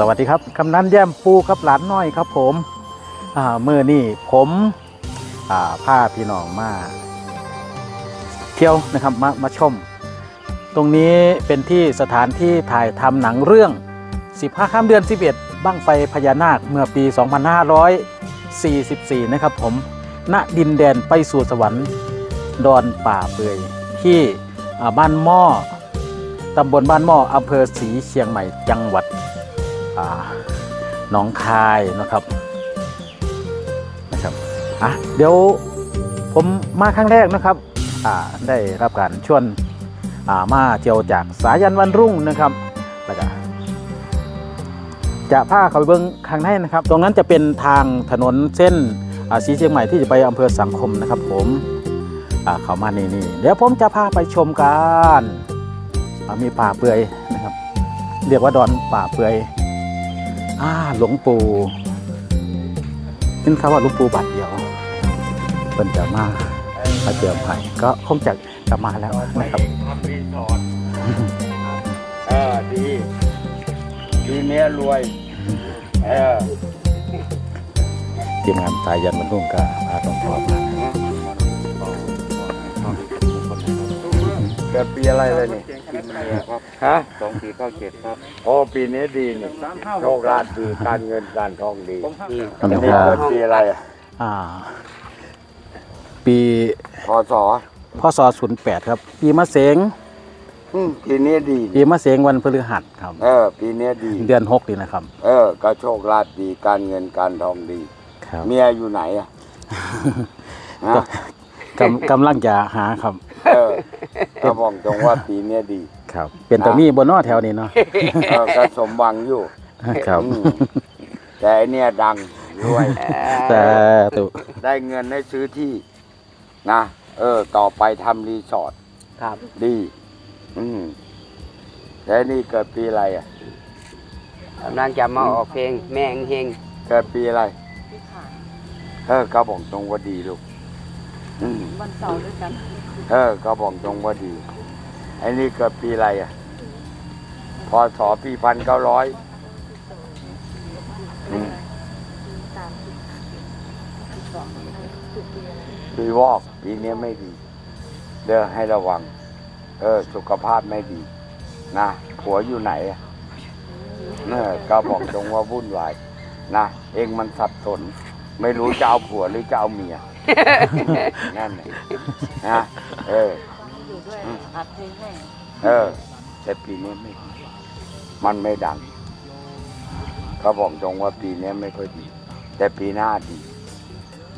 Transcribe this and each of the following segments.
สวัสดีครับกำนันแย้มปูกับหลานน้อยครับผมเมื่อนี่ผมอ่าพาพี่น้องมาเที่ยวนะครับมามาชม ตรงนี้เป็นที่สถานที่ถ่ายทำหนังเรื่อง 15 ข้ามเดือน 11 บ้างไฟพญานาคเมื่อปี 2544 นะครับผมณดินแดนไปสู่สวรรค์ดอนป่าเปือยที่บ้านหม้อตำบลบ้านหม้ออำเภอศรีเชียงใหม่จังหวัด น้องคายนะครับนะครับอะเดี๋ยวผมมาครั้งแรกนะครับอ่าได้รับการชวนอ่ามาเที่ยวจากสายันวันรุ่งนะครับแล้วก็จะพาเขาไปเบิ้งข้างในนะครับ ตรงนั้นจะเป็นทางถนนเส้นอ่าสีเชียงใหม่ที่จะไปอำเภอสังคมนะครับ ผมอ่าเขามานี่นี่เดี๋ยวผมจะพาไปชมกันมีป่าเปื่อยนะครับ เรียกว่าดอนป่าเปื่อย อ่าหลวงปู่ขึ้นคำว่าหลวงปู่บาทเดียวเพิ่นจะมามาเจอใหม่ก็คงจะกลับมาแล้วนะครับทำรีสอร์ทเออดีทีเนี้ยรวยเออทีมงานสายยันบรรทุกก็พาต้องพร้อมมา กิดปีอะไรเลยนี่ฮะสองสี่เก้าเจ็ดครับโอ้ปีนี้ดีนี่โชคลาภดีการเงินการทองดีนี่ขอบคุณนี่ครัเกิบดปีอะไรอะอ่า ปีพศพศ08ครับ ปีมะเสงอืมปีนี้ดี ปีมะเสงวันพฤหัสครับ เออ ปีนี้ดี เดือน6นี่นะครับ เออ ก็โชคลาภดีการเงินการทองดีครับเมียอยู่ไหนอะฮะกำกำลังจะหาครับเออ ก็บอกตรงว่าปีนี้ดี ครับ เป็นตรงนี้บนนอแถวนี้เนาะเออก็สมหวังอยู่ ครับอืมแต่ไอเนี่ยดังรวยแต่ตุได้เงินให้ซื้อที่นะเออ ต่อไปทำรีสอร์ทครับดี อืมแล้วนี่เกิดปีอะไรอะกำลังจะมาออกเพลงแม่งเฮงเกิดปีอะไรเออก็บอกตรงว่าดีลูกอืมวันเสาร์ด้วยกัน เออก็บอกตรงว่าดี ไอ้นี่เกิดปีอะไรอะ พศปีพันเก้าร้อยปีวอกปีนี้ไม่ดี เด้อให้ระวัง เออ สุขภาพไม่ดี นะผัวอยู่ไหนอะเออก็บอกตรงว่าวุ่นวาย นะ เองมันสับสน ไม่รู้จะเอาผัวหรือจะเอาเมีย นั่นแหละนะเอออยู่ด้วยอัดเพลงให้เออ แต่ปีนี้ไม่ดีมันไม่ดังเขาบอกตรงว่าปีนี้ไม่ค่อยดี แต่ปีหน้าดี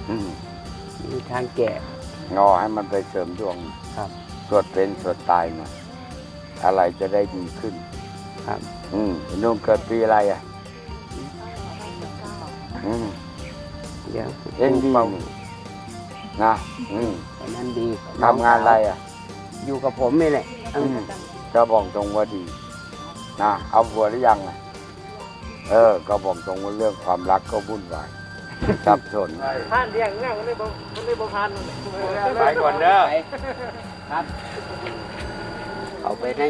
อืมมีทางแก่งอให้มันไปเสริมดวงครับสวดเป็นสวดตายหน่อยอะไรจะได้ดีขึ้น ครับ อืมไอ้นุ่มเกิดปีอะไรอะ อืมเดี๋ยวเอ็งดี นี่นะอืมอันนั้นดีทำงานอะไรอะ อยู่กับผมนี่แหละอืมก็บอกตรงว่าดีนะเอาผัวหรือยังอะเออ ก็บอกตรงว่าเรื่องความรักก็วุ่นวายสับสนท่านเลี้ยงเนี่ยมันเลยบ่มันเลยบ่พันไปก่อนเด้อครับ เอาไปให้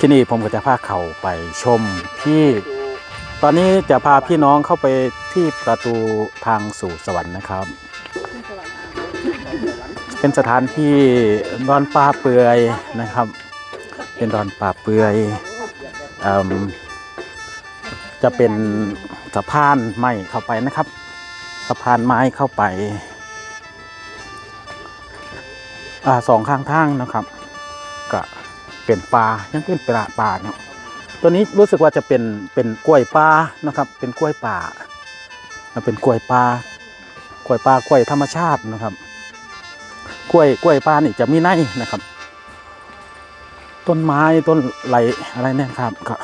ที่นี่ผมก็จะพาเขาไปชมที่ ตอนนี้จะพาพี่น้องเข้าไปที่ประตูทางสู่สวรรค์นะครับ เป็นสถานที่ดอนป่าเปื่อยนะครับ เป็นดอนป่าเปื่อยอจะเป็นสะพานไม้เข้าไปนะครับสะพานไม้เข้าไปอสองข้างทางนะครับ ก็เป็นป่ายังเป็นป่าป่าเนาะตัวนี้รู้สึกว่าจะเป็นเป็นกล้วยป่านะครับ เป็นกล้วยป่าเป็นกล้วยป่ากล้วยป่ากล้วยธรรมชาตินะครับ กล้วยกล้วยป่านี่จะมีในนะครับ ต้นไม้ต้นไหลอะไรเนี่ยครับ ก็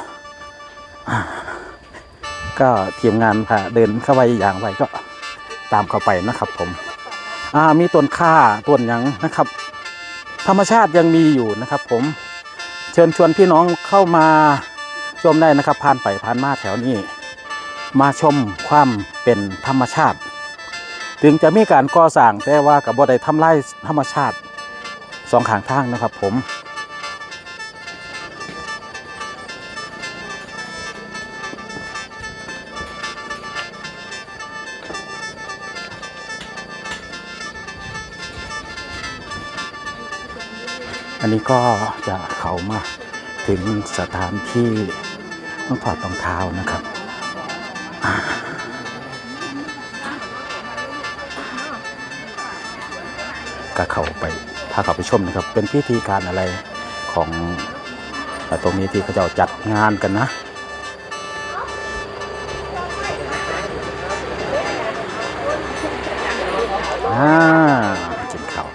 ก็ทีมงานพาเดินเข้าไปอย่างไรก็ตามเข้าไปนะครับ ผม อ่ามีต้นข่าต้นยังนะครับ ธรรมชาติยังมีอยู่นะครับ ผม เชิญชวนพี่น้องเข้ามาชมได้นะครับผ่านไปผ่านมาแถวนี้ มาชมความเป็นธรรมชาติ ถึงจะมีการก่อสร้างแต่ว่ากับบ่ได้ทำลายธรรมชาติสองขางทางนะครับผมอันนี้ก็จะเขามาถึงสถานที่ต้องถอดรองเท้านะครับ ก็เข้าไปพาเข้าไปชมนะครับ เป็นพิธีการอะไรของตรงนี้ที่เขาจะจัดงานกันนะอ่ากินข้าว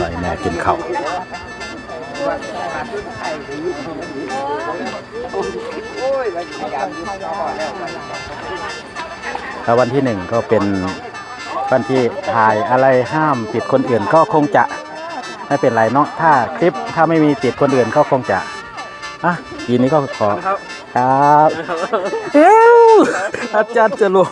ลอยแม่กินข้าวแล้ววันที่หนึ่งก็เป็น วันที่ถ่ายอะไรห้ามติดคนอื่นก็คงจะไม่เป็นไรเนาะถ้าคลิปถ้าไม่มีติดคนอื่นก็คงจะอะทีนี้ก็ขอครับครับเอ้วอาจารย์จะลง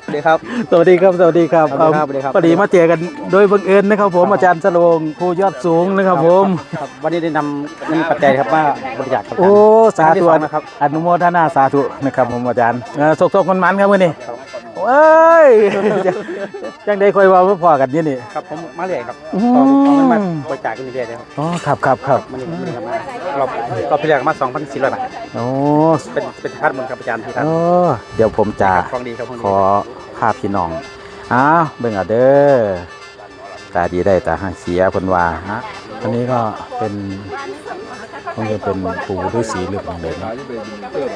สวัสดีครับสวัสดีครับ สวัสดีครับ สวัสดีครับสวัสดีครับพอดีมาเจอกันโดยบังเอิญนะครับ ผมอาจารย์สโลงผู้ยอดสูงนะครับ ผมครับวันนี้ได้นำเงินปัจจัยครับมาบริจาคครับโอ้สาที่ธุสองนะครับ อนุโมทนาสาธุนะครับผมอาจารย์เออสกๆมันๆครับมื่อนี้ เอ้ยยังได้ค่อยเว่าพอๆกันนี่นี่ ครับผมมาเรื่อยครับอืมต่อเอาเงินมาบริจาคกันเรื่อยๆเลยครับอ๋อครับครับครับมันนี่มันนี่ครับมารอบรอบที่แรกมา2,400บาทโอ้เป็นเป็นค่าบุญครับอาจารย์ที่ท่านโอ้เดี๋ยวผมจะของดีครับของดีขอภาพพี่น้อง อ้าวเบิ่งเอาเด้อ ตาดีได้ตาหาเสียเพิ่นว่าฮะ อันนี้ก็เป็นคงจะเป็นปูด้วยสีเหลืองเลยเนาะ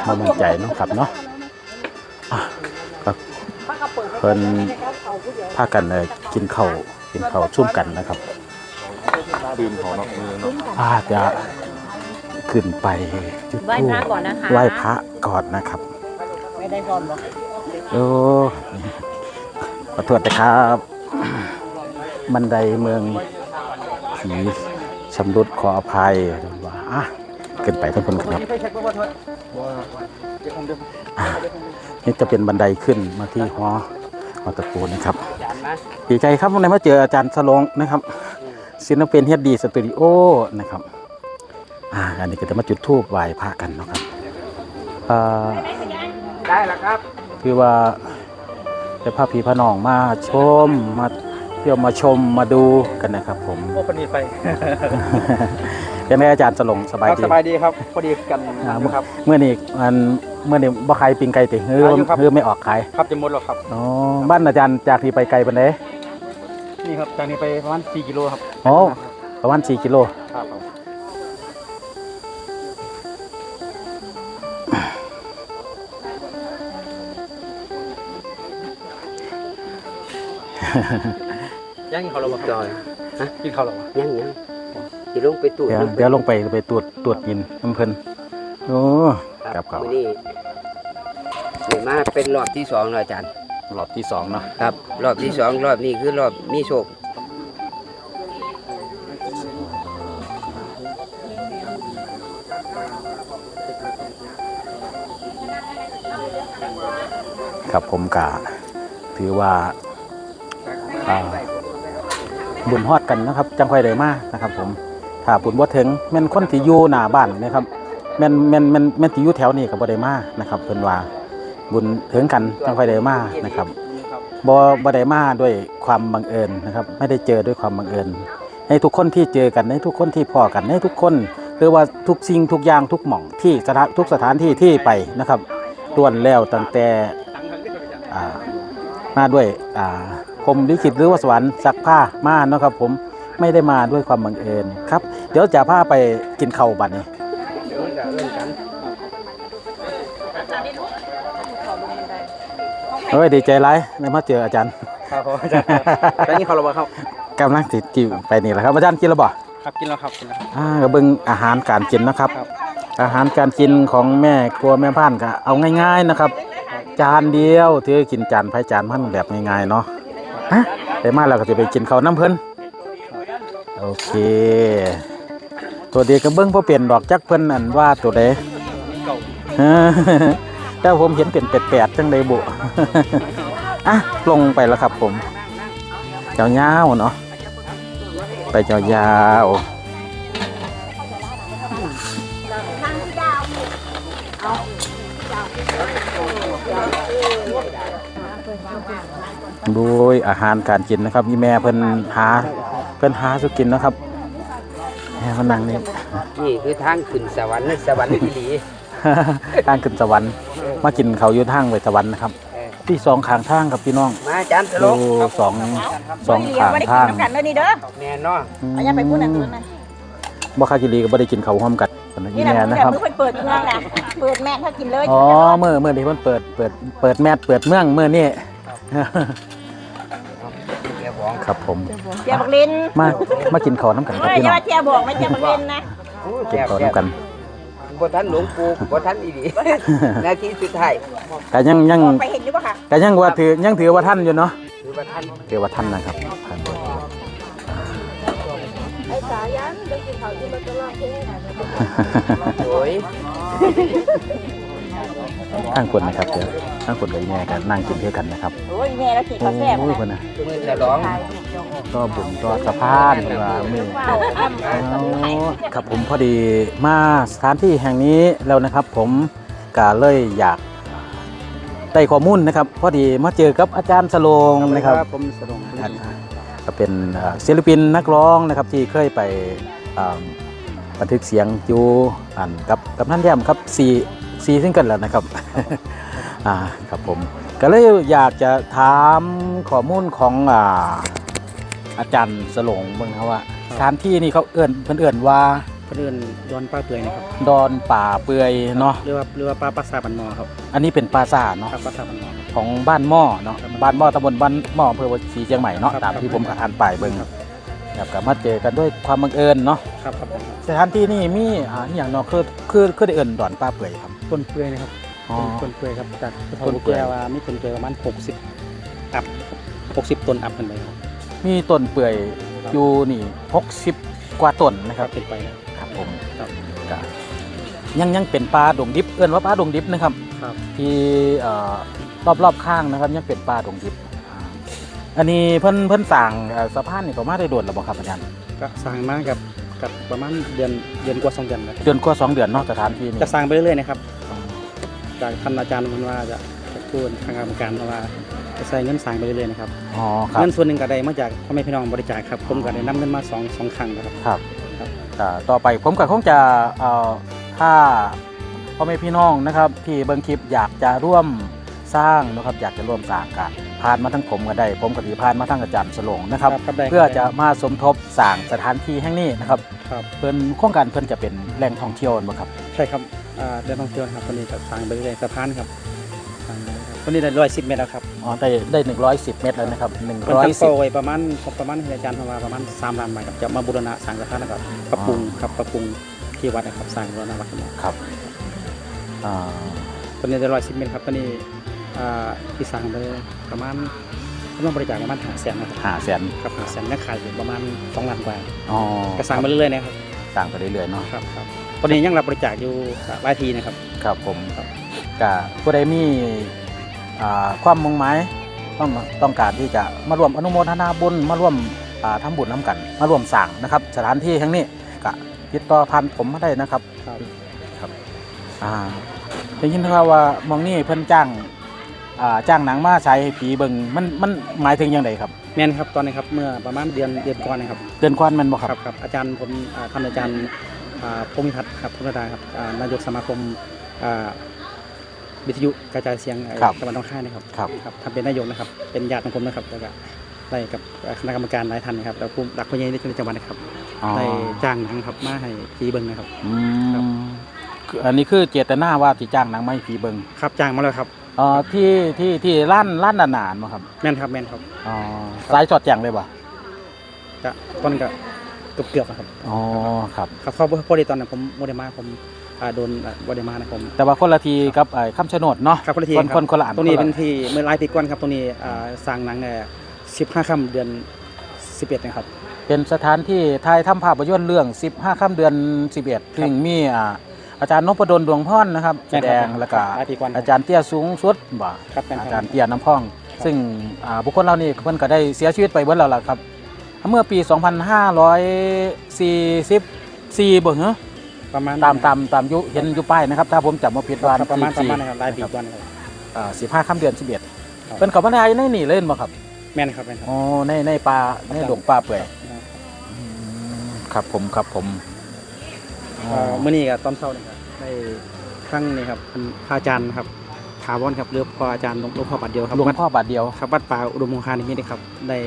มามั่นใจเนาะครับเนาะอะก็เพิ่นพากันเลยกินข้าวกินข้าวชุ่มกันนะครับดื่มของนอกมือเนาะอาจจะขึ้นไปจุดไหว้ธูพระปก่อนนะคะไหว้พระก่อนนะครับ ไม่ได้ก่อนหรอกโอ้ขอโทษนะครับ บันไดเมืองผีชำรุดขออภัยว่าอะเกินไปทุกคนครับอะนี่จะเป็นบันไดขึ้นมาที่หอ หอตะปูนะครับอาจารย์มาดีใจครับวันนี้มาเจออาจารย์สลงนะครับศิลปินเฮดดีสตูดิโอนะครับอ่าอันนี้ก็จะมาจุดธูปไหว้พระกันเนาะครับเอ่อได้แล้วครับคือว่าได้พาพี่พาน้องมาชมมา เที่ยวมาชมมาดูกันนะครับ ผมโอ้ปนีไปยังไงอาจารย์สลงสบายครับดีสบายดีครับพอดีกันอ่าอยู่ครับเมื่อนี้มันเมื่อนี้บ่ใครปิงไก่ติฮืออ่าอยู่ครับฮือไม่ออกขายครับจะหมดแล้วครับอ๋อบ้านอาจารย์จากที่ไปไกลปานใดนี่ครับจากนี้ไปประมาณ4กิโลครับโอ้ประมาณ4กิโลครับผม ย่างกินข้าวหรอจอยกินข้าวหรอยังยังสิลงไปตู้เดี๋ยวเดี๋ยวลงไปไปตรวจตรวจยินน้ำเพิ่นโอ้คครัรับบครับมื้อนี้เดี๋ยวมาเป็นรอบที่สองแล้วอาจารย์รอบที่สองเนาะครับ รอบที่สองรอบนี้คือรอบมีโชคครับผมกะถือว่าอ่า บุญฮอดกันนะครับ จังค่อยได้มานะครับ ผมถ้าบุญบ่ถึงแม่นคนที่อยู่หน้าบ้านนะครับแม่นแม่นแม่นแม่นที่อยู่แถวนี้ก็บ่ได้มานะครับเพิ่นว่าบุญถึงกันจังค่อยได้มานะครับบ่บ่ได้มาด้วยความบังเอิญนะครับ ไม่ได้เจอด้วยความบังเอิญให้ทุกคนที่เจอกันให้ทุกคนที่พอกันให้ทุกคนหรือว่าทุกสิ่งทุกอย่างทุกหม่องที่สถานทุกสถานที่ที่ไปนะครับล้วนแล้วตั้งแต่มาด้วยอ่า พรหมลิขิตหรือว่าสวรรค์ซักผ้ามาเนาะครับ ผมไม่ได้มาด้วยความบังเอิญครับ เดี๋ยวจะพาไปกินข้าวบัดนี้เฮ้ยดีใจไรได้มาเจออาจารย์ครับผมอาจารย์ย่างกินข้าวหรอครับกำลังติดจิวไปนี่แหละครับอาจารย์กินแล้วบ่ครับกินแล้วครับกินแล้วครับอ่าก็เบิ่งอาหารการกินนะครับครับ อาหารการกินของแม่ครัวแม่บ้านก็เอาง่าย ๆนะครับ จานเดียวถือกินจานไผจานมันแบบง่ายๆเนาะ ฮะได้มาแล้วก็จะไปกินข้าวน้ำเพิ่นโอเค ตัวเดียวก็เบิ่งพอเปลี่ยนดอกจักเพิ่นอันว่าตัวใดแต่ผมเห็นเป็นเป็ดๆจังไดบุอะลงไปแล้วครับผมยาวๆเนาะไปยาวๆ โดยอาหารการกินนะครับมีแม่เพิ่นหาเพิ่นหาสุกินนะครับให้มานั่งนี่นี่คือทางขึ้นสวรรค์สวรรค์อีหลีทางขึ้นสวรรค์มากินเขาวอยู่ทางไปสวรรค์นะครับเออที่สองข้างทางครับพี่น้องมาอาจารย์ตลดูกสองสองเลี้ยข้างไม่ได้กินทางน้ำกันเลยนี่เด้อแน่เนาะเอาอย่าไปพูดนะตัวนั้นบ่คากิรีก็บ่ได้กินเขาวร่วมกันคนนี้นี่แม่นะนะเดี๋ยควรับมือเพิ่นเปิดเมืองนะเปิดแม่ถ้ากินเลยอ๋อเมื่อเมื่อที่เพิ่นเปิดเปิดเปิดแมสเปิดเมืองเมื่อนี่เจ้าของ ครับผม เจียบักลินมามากินข้าวน้ำกันครับเอ้ยพี่อย่าน้องว่าเจียบอกไม่เจียบักลินนะกินข้าวน้ำกันบ่ทันหลวงปู่บ่ทันอีหลีนาทีสุดท้ายก็ยังยังไปเห็นหรือยู่ปะค่ะก็ยังว่าถือยังถือว่าท่านอยู่เนาะคือว่าท่านถือว่าท่านนะครับท่านไอ้สายันเดี๋ยวกินข้าวที่มันจะรอดเองโอ้ย ข้างคนนะครับเดี๋ยวข้างคนกับอีแม่กันนั่งกินเพื่อกันนะครับโอ้ยแม่เราขี่กาแฟโอ้ยคนนะก็บุญก็สะพานว่ามือครับผมพอดีมาสถานที่แห่งนี้แล้วนะครับ ผมก็เลยอยากได้ข้อมูลนะครับ พอดีมาเจอกับอาจารย์สโลงนะครับผมสโลงก็เป็นศิลปินนักร้องนะครับที่เคยไปบันทึกเสียงอยู่อันกับกับท่านแย้มครับ4 ซีซึ่งกันแล้วนะครับ อ่าครับผม ก็เลยอยากจะถามข้อมูลของอ่าอาจารย์สลงบ้างครับว่าสถานที่นี่เขาเอื่นเพิ่นเอื่นว่าเพื่อนดอนป่าเปื่อยนะครับดอนป่าเปื่อยเนาะเรือว่าเรือว่าป้าปราสาบันมอครับ อันนี้เป็นปราซาเนาะปราซาบันมอของบ้านหม้อเนาะบ้านหม้อตำบลบ้านหม้ออำเภอวัดศรีเชียงใหม่เนาะตามที่ผมอ่านไปเบิ่งครับกับมาเจอกันด้วยความบังเอิญเนาะครับครับสถานที่นี่มีอ่าอย่างเนาะคือคือคือได้เอินดอนป่าเปื่อยครับ ต้นเปื่อยนะครับอ๋อ ต้นเปื่อยครับจากต้นเปื่อย แก้ว่ามีต้นเปื่อยประมาณ60 อัพ60 ต้นอัพขึ้นไปครับมีต้นเปื่อยอยู่นี่60 กว่าต้นนะคครัรับบเป็นไปนะครับผมครับก็ยังยังเป็นป่าดงดิบเอิ้นว่าป่าดงดิบนะครับ ครับที่เอ่อรอบๆข้างนะครับยังเป็นป่าดงดิบอ่าอันนี้เพิ่นเพิ่นสร้างเอ่อสะพานนี่ประมาณได้โดนแล้วบ่ครับอาจารย์ก็สร้างมากับ กับประมาณเดือนเดือนกว่าสองเดือนนะครับเดือนกว่าสองเดือนเนาะสถานที่นี่จะสร้างไปเรื่อยๆนะครับจากท่านอาจารย์มันว่าจะจะพูดทางกรรมการว่าจะใช้เงินสร้างไปเรื่อยๆนะครับอ๋อครับเงินส่วนหนึ่งก็ได้มาจากพ่อแม่พี่น้องบริจาคครับผมก็ได้นำเงินมาสองสองครั้งนะครับ ครับครับ อ่าต่อไปผมก็คงจะเอ่อถ้าพ่อแม่พี่น้องนะครับที่เบิ่งคลิปอยากจะร่วมสร้างนะครับอยากจะร่วมสร้างกัน ผ่านมาทั้งผมก็ได้ ผมก็ถือผ่านมาทั้งอาจารย์สลงนะครับ ครับได้เพื่อจะมาสมทบสร้างสถานที่แห่งนี้นะครับครับ เพิ่นโครงการเพิ่นจะเป็นแหล่งท่องเที่ยวบ่ครับ ใช่ครับอ่าเดินท่องเที่ยวนะครับตอนนี้ก็สร้างไปเรื่อยๆสะพานครับสร้างไปเรื่อยๆครับตอนนี้ได้ร้อยสิบเมตรแล้วครับอ๋อได้ได้ 110 เมตรแล้วนะครับมันตั้งโต110ไว้ประมาณประมาณอาจารย์ประมาณประมาณสามล้านบาทครับจะมาบูรณะสร้างสะพานนะครับปรับปรุงครับปรับปรุงที่วัดนะครับสร้างบูรณะวัดขึ้นมาครับอ่า ตอนนี้ได้ร้อยสิบเมตรครับตอนนี้อ่า ที่สร้างไปประมาณกำลังบริจาคประมาณห้าแสนนะครับหาแสนครับห้าแสนนักขายอยู่ประมาณสองล้านกว่าอ๋อก็สร้างไปเรื่อยๆนะครับสร้างไปเรื่อยๆเนาะครับครับตอนนี้ยังรับบริจาคอยู่หลายทีนะครับครับผมครับก็ผู้ใดมีอ่าความมุ่งหมายต้องต้องการที่จะมาร่วมอนุโมทนาบุญมาร่วมอ่าทำบุญน้ำกันมาร่วมสร้างนะครับ สถานที่แห่งนี้ก็ติดต่อผ่านผมมาได้นะครับครับครับอ่าได้ยินข่าวว่ามองนี่เพิ่นจ้าง อ่าจ้างหนังมาใช้ให้ผีเบิงมันมันหมายถึงยังไงครับ แม่นครับตอนนี้ครับเมื่อประมาณเดือนเดือนก่อนนะครับเดือนกวนแมันบ่ครับ ครับอาจารย์ผมอ่าท่านอาจารย์อ่าพงษ์พัฒน์ครับพงษ์พัฒน์ครับอ่านายกสมาคมอ่าวิทยุกระจายเสียงไอ้ครับ ตะวันตกข้างนะครับ ครับ ครับท่านเป็นนายกนะครับ เป็นญาติของผมนะครับแล้วก็ได้กับคณะกรรมการหลายท่านนะครับแล้วผู้หลักผู้ใหญ่ในจังหวัดนะครับอ๋อได้จ้างหนังครับมาให้ผีเบิงนะครับ อืครับมคืออันนี้คือเจตนาว่าที่จ้างหนังมาให้ผีเบิงครับจ้างมาแล้วครับเอ่อที่ที่ที่ร้านร้านนานๆบ่ครับแม่นครับแม่นครับอ๋อสายสอดแจงเลยบ่ก็ตอนนนก็เกือบเกือบๆนะครับอ๋อครับ ครับเขาพอดีตอนนั้นผมโมเดมาผมอ่าโดนอ่าโมเดมานะผมแต่ว่าคนละทีกับไอ้คำชะโนดเนาะครับคนละทีคนครับคนคนละอันตรงนี้คเป็นละที่เมื่อหลายปีก่อนครับตรงนี้อ่าสร้างหนังสิบห้าค่ำเดือนสิบเอ็ดนะครับ เป็นสถานที่ถ่ายทำภาพยนตร์เรื่อง 15ค่ำเดือน11ซึ่งมีอ่า อาจารย์นพดลดวงพรนะครับแสดงแล้วก็หลายปีก่อนอาจารย์เตี้ยสูงสุดบ่ครับแม่นอาคจารัรบย์เตี้ยน้ำพ่อง ซึ่งอ่าบุคคลเหล่านี้เพิ่นก็ได้เสียชีวิตไปเบิดแล้วล่ะครับ เมื่อปี 2544บ่เหรอประมาณตามตามตามยุเห็นอยู่ป้ายนะครับ ถ้าผมจำบ่ผิดคว่ารับประมาณประมาณ44นะครับหลายปีก่อนครับอ่า15ค่ำเดือนครับ11เพิ่นเข้ามาได้ในนี่เล่นบ่ครับ แม่นครับแม่นครับอ๋อในในป่าในหลวงป่าเปื่อยครับผมครับผมอ๋อ เอ่อมื้อนี้ก็ตอนเช้านี่ครับได้ครั้งนี้ครับเป็นพระอาจารย์ครับถาวรครับหรือพระอาจารย์หลวงหลวงพ่อบาทเดียวครับหลวงวัดพ่อบาทเดียวครับวัดป่าอุดมคงคานิมิตรครับได้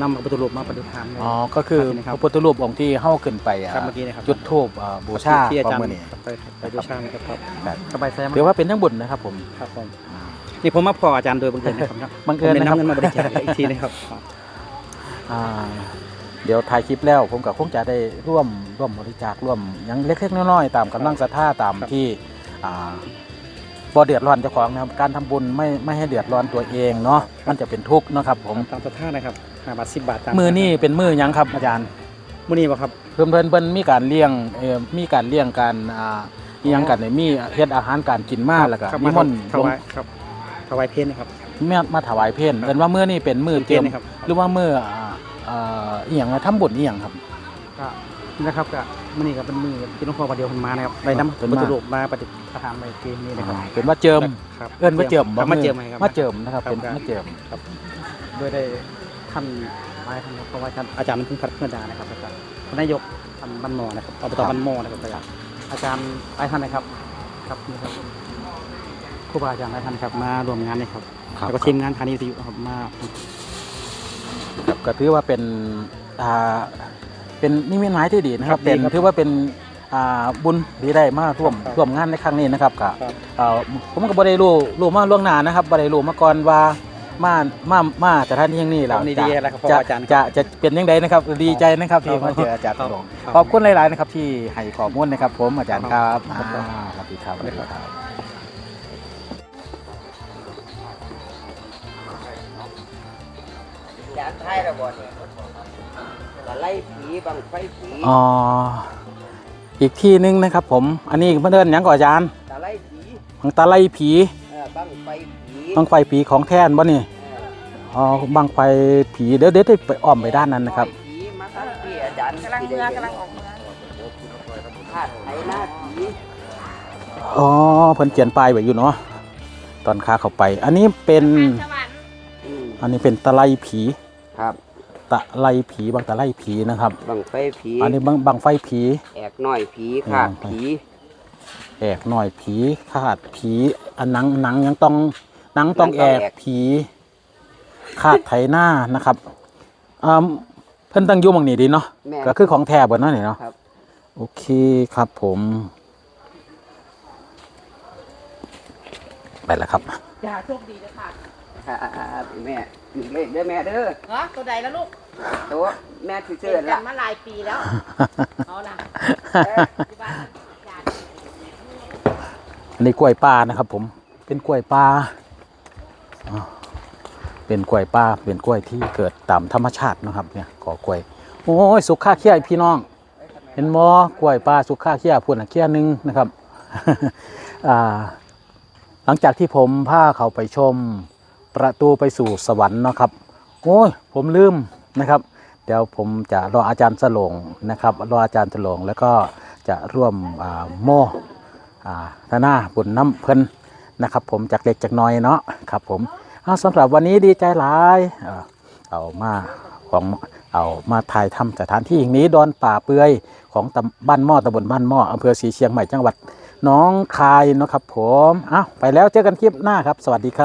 นำพระพุทธรูปมาประดิษฐานไว้อ๋อก็คือนี่ครับพระพุทธรูปองค์ที่เฮ้าขึ้นไปอะครับเมื่อกี้นะครับจุดธูปอ่าบูชาที่อาจารย์ของมื้อนี้ครับไปไปบูชานะครับครับครับสบายใจมากถือว่าเป็นทั้งบุญนะครับผมครับผมนี่ผมมาพออาจารย์โดยบังเอิญนะครับบังเอิญผมนะครับนำเงินมาบริจาคอีกทีนะครับอ่า เดี๋ยวถ่ายคลิปแล้ว ผมกับคงจะได้ร่วมร่วมบริจาคร่วมหยังเล็กๆน้อยๆตามกำลังศรัทธาตามครับที่อ่าบ่เดือดร้อนเจ้าของนะครับการทำบุญไม่ไม่ให้เดือดร้อนตัวเองเนาะมันจะเป็นทุกข์เนาะครับ ผมตามสถานนะครับห้าบาทสิบบาทตามมือนี่เป็นมือหยังครับอาจารย์มือนี่บ่ครับเพิ่นเพิ่นเพิ่นมีการเลี้ยงเอ่อมีการเลี้ยงการอ่าอิหยังกันเนี่ยมีเฮ็ดอาหารการกินมาแล้วก็ครับมีมนต์ถวายครับถวายเพลนะครับแม่มาถวายเพลนครับเอิ้นว่ามื้อนี้เป็นมื้อเป็นเตรียมเพลนะครับหรือว่ามื้ออ่า อ่าอีหยังนะทำบุญอีหยังครับ ก็นี่นะครับก็มือนี่ก็เป็นมือที่หลวงพ่อบาทเดียวคนมานะครับได้นำพเป็ระนพุทมาธรูปมาประดิษฐานไว้ที่นี่นะครับเป็นว่าเจิม ครับเอิ้นว่าเจิมครับมาเจิมให้ครับ มาเจิมนะครับ ครับ เป็นมาเจิม ครับโดยได้ท่านนายท่านเพราะว่าท่านอาจารย์มันพึ่งพัฒน์เพื่อนดานะครับอาจารย์ท่านนายกท่านบันหมอนะครับอบตบันหมอนะครับอาจารย์อาจารย์หลายท่านนะครับครับนี่ครับครูบาอาจารย์หลายท่านครับมารวมงานนี่ครับครับแล้วก็ทีมงานทานีวิทยุนะครับมา ครับก็ถือว่าเป็นอ่าเป็นนิมิตหมายที่ดีนะครับครับเป็นดีครับถือว่าเป็นอ่าบุญที่ได้มาร่วมครับร่วมงานในครั้งนี้นะครับก็ครับ เอ่อผมก็บ่ได้รู้รู้มาล่วงหน้านะครับบ่ได้รู้มาก่อนว่ามามามาสถานที่แห่งนี้คแล้รัวบนี่ดีแล้วครับจะอาจารย์จะจะเป็นยังไงนะครับดีใจนะครับที่ครับมาเจออาจารย์ครับตรงครับขอบคุณหลาย ๆ นะครับที่ให้ข้อมูลนะครับ ผมอาจารย์ครับครับอ่าสวัสดีครับสวัสดีครับ ไทยระบอนี่ตะไล่ผีบังไฟผีอ๋ออีกที่หนึงนะครับผมอันนี้เพื่อนเดินหยังก่อนอาจารย์ตะไล่ผีบังตาไล่ผีเออบังไฟผีบังไฟผีของแท้นบ่นี่เอออ๋อบังไฟผีเดี๋ยวเดี๋ยวได้ไปอ้อมไปด้านนั้นนะครับไฟผีมาตั้งที่อาจารย์กำลังเมืองกำลังออกเมืองธาตุไถหน้าผีอ๋อเพิ่นเขียนป้ายไว้อยู่เนาะตอนขาเข้าไป อันนี้เป็นสวรรค์อืมอันนี้เป็นตะไลผี ครับตะไลผีบางตะไลผีนะครับบังไฟผีอันนี้บังบังไฟผีแอกน้อยผีขาดผีแอกหน่อยผีขาดผีอันหนังหนังยังต้องหนังต้องแอกผีขาดไถหน้านะครับอ่าเพิ่นตั้งอยุ่หมองนี้ดีเนาะแม่นก็คือของแท้เบิดเนาะนี่เนาะครับโอเคครับผมไปแล้วครับอย่าโชคดีนะค่ะ ครับแม่อยู่เลขเด้อแม่เด้อเหรอตัวใดแล้วลูกตัวแม่ที่เจเชื่ออกัละนมาหลายปีแล้ว เอาล่ะที่บ้านอย่าอันนี้กล้วยปลานะครับ ผม เป็นกล้วยปลาอ๋อเป็นกล้วยปลาเป็นกล้วยที่เกิดตามธรรมชาตินะครับ เนี่ยกอกล้วย โอ้ยสุกข้าเขี้ยพี่น้อง เห็นหมอกล้วยปลาสุกข้าเขี้ยพุ่นะเขี้ยหนึงนะครับ อ่าหลังจากที่ผมพาเขาไปชม ประตูไปสู่สวรรค์เนาะครับ โอ้ยผมลืมนะครับ เดี๋ยวผมจะรออาจารย์สลงนะครับ รออาจารย์สลงแล้วก็จะร่วมโมอ่าหน้าน้าบุญน้ำเพิ่นนะครับ ผมจากเล็กจากน้อยเนาะครับผมเอาสำหรับวันนี้ดีใจหลายเอามาของเอามาถ่ายทำสถานที่แห่งนี้ดอนป่าเปื่อยของตำบ้านหม้อตำบลบ้านหม้ออำเภอศรีเชียงใหม่จังหวัดน้องคายเนาะครับผมเอาไปแล้วเจอกันคลิปหน้าครับ สวัสดีครับ